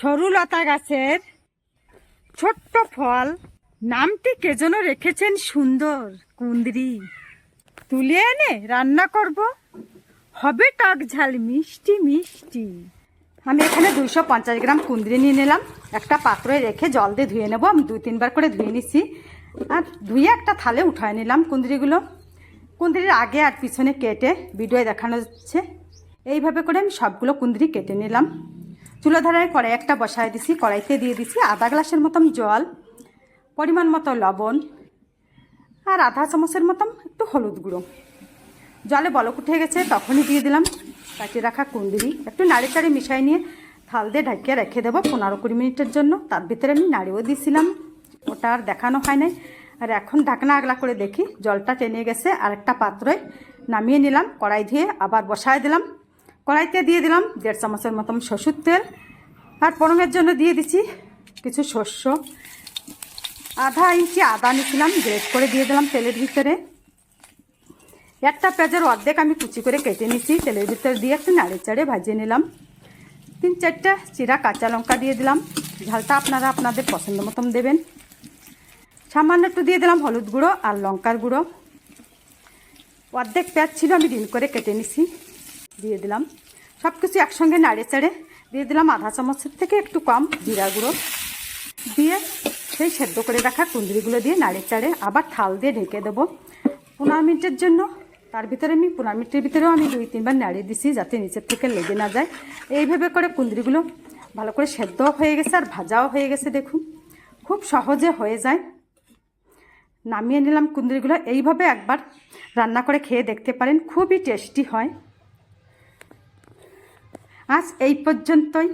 সরু লতা গাছের ছোট্ট ফল। নামটি কে যেন রেখেছেন সুন্দর কুন্দ্রি তুলে এনে রান্না করব। হবে টক ঝাল, মিষ্টি মিষ্টি। আমি এখানে দুইশো পঞ্চাশ গ্রাম কুন্দ্রি নিয়ে নিলাম। একটা পাত্রে রেখে জল দিয়ে ধুয়ে নেব। আমি দুই, তিনবার করে ধুয়ে নিছি। আর ধুয়ে একটা থালে উঠায় নিলাম কুন্দ্রিগুলো কুন্দ্রির আগে আর পিছনে কেটে ভিডিওয়ে দেখানো যাচ্ছে এইভাবে করে আমি সবগুলো কুন্দ্রি কেটে নিলাম। চুলো ধারায় কড়াই একটা বসায় দিছি, কড়াইতে দিয়ে দিছি আধা গ্লাসের মতন জল, পরিমাণ মতো লবণ আর আধা চামচের মতন একটু হলুদ গুঁড়ো। জলে বলক উঠে গেছে, তখনই দিয়ে দিলাম কাটিয়ে রাখা কুন্দিরি একটু নাড়ি চাড়ি মিশাই নিয়ে থাল দিয়ে ঢাকিয়ে রেখে দেবো পনেরো কুড়ি মিনিটের জন্য। তার ভিতরে আমি নাড়িও দিয়েছিলাম ওটা আর দেখানো হয় নাই। আর এখন ঢাকনা আগলা করে দেখি, জলটা টেনে গেছে আর একটা পাত্রে নামিয়ে নিলাম, কড়াই ধুয়ে আবার বসায় দিলাম। কড়াইতে দিয়ে দিলাম দেড় চামচের মতন শ্বশুর তেল আর পরমের জন্য দিয়ে দিছি কিছু শস্য। আধা ইঞ্চি আদা নিয়েছিলাম, গ্রেট করে দিয়ে দিলাম তেলের ভিতরে। একটা পেঁয়াজের অর্ধেক আমি কুচি করে কেটে নিচ্ছি তেলের ভিতরে দিয়ে একটু নাড়ে চাড়ে ভাজিয়ে নিলাম। তিন চারটা চিরা কাঁচা লঙ্কা দিয়ে দিলাম, ঝালটা আপনারা আপনাদের পছন্দ মতন দেবেন। সামান্য একটু দিয়ে দিলাম হলুদ গুঁড়ো আর লঙ্কার গুঁড়ো। অর্ধেক পেঁয়াজ ছিল, আমি ডিম করে কেটে নিছি দিয়ে দিলাম। সব কিছু একসঙ্গে নাড়ে চাড়ে দিয়ে দিলাম আধা চামচের থেকে একটু কম জিরা গুঁড়ো। দিয়ে সেই সেদ্ধ করে রাখা কুঁদরিগুলো দিয়ে নাড়ে চাড়ে আবার থাল দিয়ে ঢেকে দেবো। পনেরো মিনিটের জন্য। তার ভিতরে আমি পনেরো মিনিটের ভিতরেও আমি দুই তিনবার নাড়িয়ে দিছি যাতে নিচের থেকে লেগে না যায়। এইভাবে করে কুঁদরিগুলো ভালো করে সেদ্ধও হয়ে গেছে আর ভাজাও হয়ে গেছে দেখুন। খুব সহজে হয়ে যায়। নামিয়ে নিলাম কুঁদরিগুলো। এইভাবে একবার রান্না করে খেয়ে দেখতে পারেন। খুবই টেস্টি হয়। আজ এই পর্যন্তই।